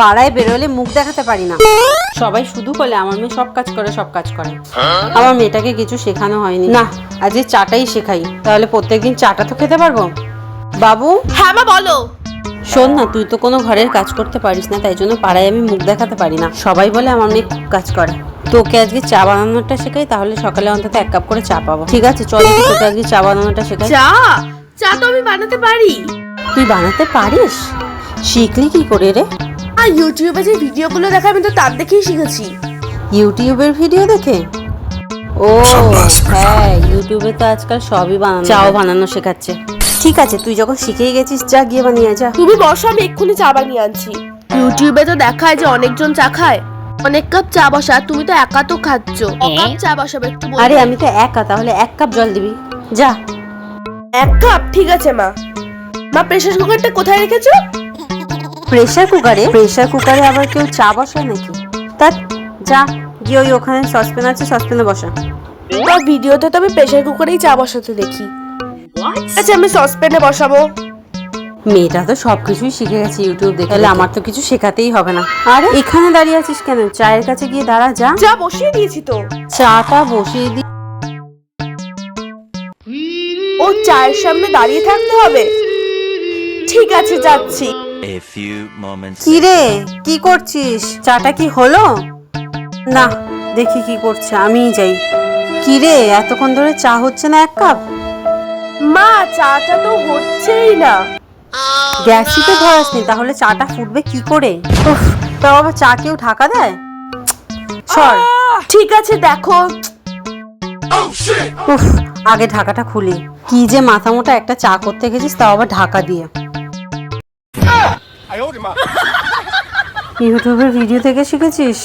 পাড়ায় বেরোলে মুখ দেখাতে পারি না। সবাই শুধু বলে আমার মেয়ে সব কাজ করে সব কাজ করে। আমার মেয়েটাকে কিছু শেখানো হয়নি। না আজকে চাটাই শেখাই তাহলে প্রত্যেকদিন চাটা তো খেতে পারব? বাবু? হ্যাঁ মা বলো। শোন না তুই তো কোনো ঘরের কাজ করতে পারিস না তাই জন্য পাড়ায় আমি মুখ দেখাতে পারি না। সবাই বলে আমার মেয়ে খুব কাজ করে। তোকে আজকে চা বানানোটা শেখাই তাহলে সকালে অন্তত এক কাপ করে চা পাবো। ঠিক আছে চল তোকে আজকে চা বানানোটা শেখাই। চা? চা তো আমি বানাতে পারি। তুই বানাতে পারিস? শিখলি কি করে রে? ইউটিউবে যে ভিডিওগুলো দেখা আমি তো তার দেখেই শিখেছি। ইউটিউবের ভিডিও দেখে? ও হ্যাঁ ইউটিউবে তো আজকাল সবই বানানো চাও বানানো শেখাচ্ছে। ঠিক আছে তুই যখন শিখেই গেছিস চা গিয়ে বানিয়ে আয়, যা। তুমি বসো আমি এক্ষুনি চা বানিয়ে আনছি। ইউটিউবে তো দেখায় যে অনেকজন চা খায়। অনেক কাপ চা বসা তুমি তো একা তো খাচ্ছ। কাপ চা বসাবে একটু? আরে আমি তো একা তাহলে এক কাপ জল দিবি। যা। এক কাপ ঠিক আছে মা। মা প্রেসার কুকারটা কোথায় রেখেছো? প্রেসার কুকারে প্রেসার কুকারে আবার কেউ চা বসায় নাকি? তা যা গিয়ে ওই ওখানে সসপ্যান আছে সসপ্যানে বসা। তোমার ভিডিওতে তো আমি প্রেসার কুকারেই চা বসাতে দেখি। আচ্ছা আমি সসপ্যানে বসাবো। মেয়েটা তো সবকিছুই শিখে গেছে ইউটিউব দেখে। তাহলে আমার তো কিছু শেখাতেই হবে না। আরে। এখানে দাঁড়িয়ে আছিস কেন? চায়ের কাছে গিয়ে দাঁড়া যা। চা বসিয়ে দিয়েছি তো। চাটা বসিয়ে দি। ও চায়ের সামনে দাঁড়িয়ে থাকতে হবে? ঠিক আছে যাচ্ছি। A few moments কি রে? কি করছিস? চাটা কি হলো? না দেখি কি করছে আমিই যাই। কি রে এতক্ষণ ধরে চা হচ্ছে না এক কাপ? মা চাটা তো হচ্ছেই না। গ্যাসই তো ধরাসনি তাহলে চাটা ফুটবে কি করে? উফ তা বাবা চা কেউ ঢাকা দেয়? সর ঠিক আছে দেখো। উফ আগে ঢাকাটা খুলি। কি যে মাথা মোটা একটা চা করতে গেছিস তাও আবার ঢাকা দিয়ে। ইউটিউবের ভিডিও থেকে শিখেছিস?